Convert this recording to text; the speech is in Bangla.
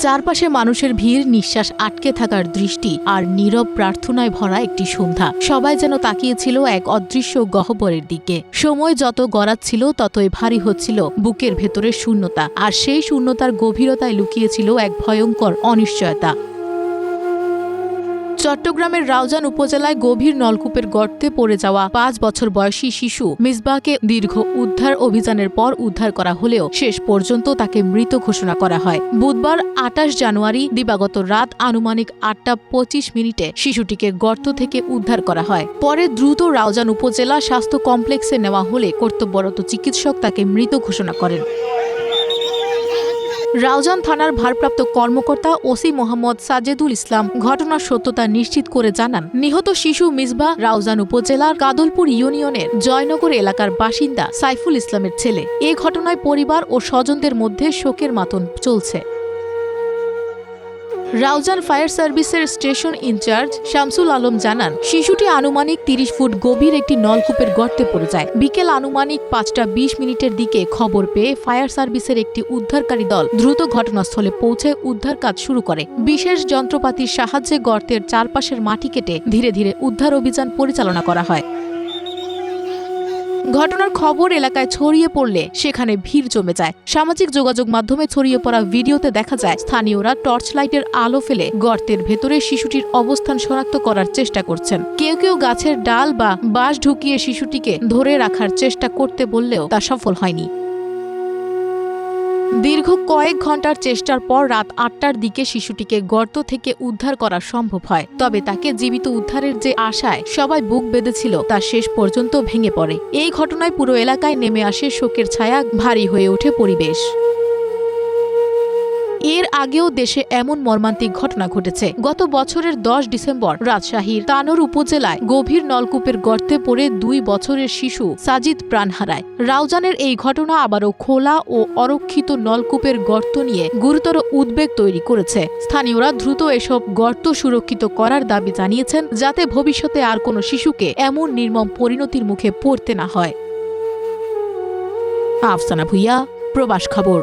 চারপাশে মানুষের ভিড়, নিঃশ্বাস আটকে থাকার দৃষ্টি আর নীরব প্রার্থনায় ভরা একটি সন্ধ্যা। সবাই যেন তাকিয়েছিল এক অদৃশ্য গহ্বরের দিকে। সময় যত গড়াচ্ছিল, ততই ভারী হচ্ছিল বুকের ভেতরের শূন্যতা। আর সেই শূন্যতার গভীরতায় লুকিয়েছিল এক ভয়ঙ্কর অনিশ্চয়তা। চট্টগ্রামের রাউজান উপজেলায় গভীর নলকূপের গর্তে পড়ে যাওয়া পাঁচ বছর বয়সী শিশু মিসবাহকে দীর্ঘ উদ্ধার অভিযানের পর উদ্ধার করা হলেও শেষ পর্যন্ত তাকে মৃত ঘোষণা করা হয়। বুধবার আটাশ জানুয়ারি দিবাগত রাত আনুমানিক আটটা পঁচিশ মিনিটে শিশুটিকে গর্ত থেকে উদ্ধার করা হয়। পরে দ্রুত রাউজান উপজেলা স্বাস্থ্য কমপ্লেক্সে নেওয়া হলে কর্তব্যরত চিকিৎসক তাকে মৃত ঘোষণা করেন। রাউজান থানার ভারপ্রাপ্ত কর্মকর্তা ওসি মোহাম্মদ সাজেদুল ইসলাম ঘটনার সত্যতা নিশ্চিত করে জানান। নিহত শিশু মিসবা রাউজান উপজেলার কাদলপুর ইউনিয়নের জয়নগর এলাকার বাসিন্দা সাইফুল ইসলামের ছেলে। এ ঘটনায় পরিবার ও স্বজনদের মধ্যে শোকের মাতন চলছে। রাউজান ফায়ার সার্ভিসের স্টেশন ইনচার্জ শামসুল আলম জানান, শিশুটি আনুমানিক তিরিশ ফুট গভীর একটি নলকূপের গর্তে পড়ে যায়। বিকেল আনুমানিক পাঁচটা বিশ মিনিটের দিকে খবর পেয়ে ফায়ার সার্ভিসের একটি উদ্ধারকারী দল দ্রুত ঘটনাস্থলে পৌঁছে উদ্ধার কাজ শুরু করে। বিশেষ যন্ত্রপাতির সাহায্যে গর্তের চারপাশের মাটি কেটে ধীরে ধীরে উদ্ধার অভিযান পরিচালনা করা হয়। ঘটনার খবর এলাকায় ছড়িয়ে পড়লে সেখানে ভিড় জমে যায়। সামাজিক যোগাযোগ মাধ্যমে ছড়িয়ে পড়া ভিডিওতে দেখা যায়, স্থানীয়রা টর্চ লাইটের আলো ফেলে গর্তের ভেতরে শিশুটির অবস্থান শনাক্ত করার চেষ্টা করছেন। কেউ কেউ গাছের ডাল বা বাঁশ ঢুকিয়ে শিশুটিকে ধরে রাখার চেষ্টা করতে বললেও তা সফল হয়নি। দীর্ঘ কয়েক ঘণ্টার চেষ্টার পর রাত আটটার দিকে শিশুটিকে গর্ত থেকে উদ্ধার করা সম্ভব হয়। তবে তাকে জীবিত উদ্ধারের যে আশায় সবাই বুক বেঁধেছিল, তা শেষ পর্যন্ত ভেঙে পড়ে। এই ঘটনায় পুরো এলাকায় নেমে আসে শোকের ছায়া, ভারী হয়ে ওঠে পরিবেশ। এর আগেও দেশে এমন মর্মান্তিক ঘটনা ঘটেছে। গত বছরের দশ ডিসেম্বর রাজশাহীর তানোর উপজেলায় গভীর নলকূপের গর্তে পড়ে দুই বছরের শিশু সাজিদ প্রাণ হারায়। রাউজানের এই ঘটনা আবারও খোলা ও অরক্ষিত নলকূপের গর্ত নিয়ে গুরুতর উদ্বেগ তৈরি করেছে। স্থানীয়রা দ্রুত এসব গর্ত সুরক্ষিত করার দাবি জানিয়েছেন, যাতে ভবিষ্যতে আর কোনো শিশুকে এমন নির্মম পরিণতির মুখে পড়তে না হয়। আফসানা ভুইয়া, প্রবাস খবর।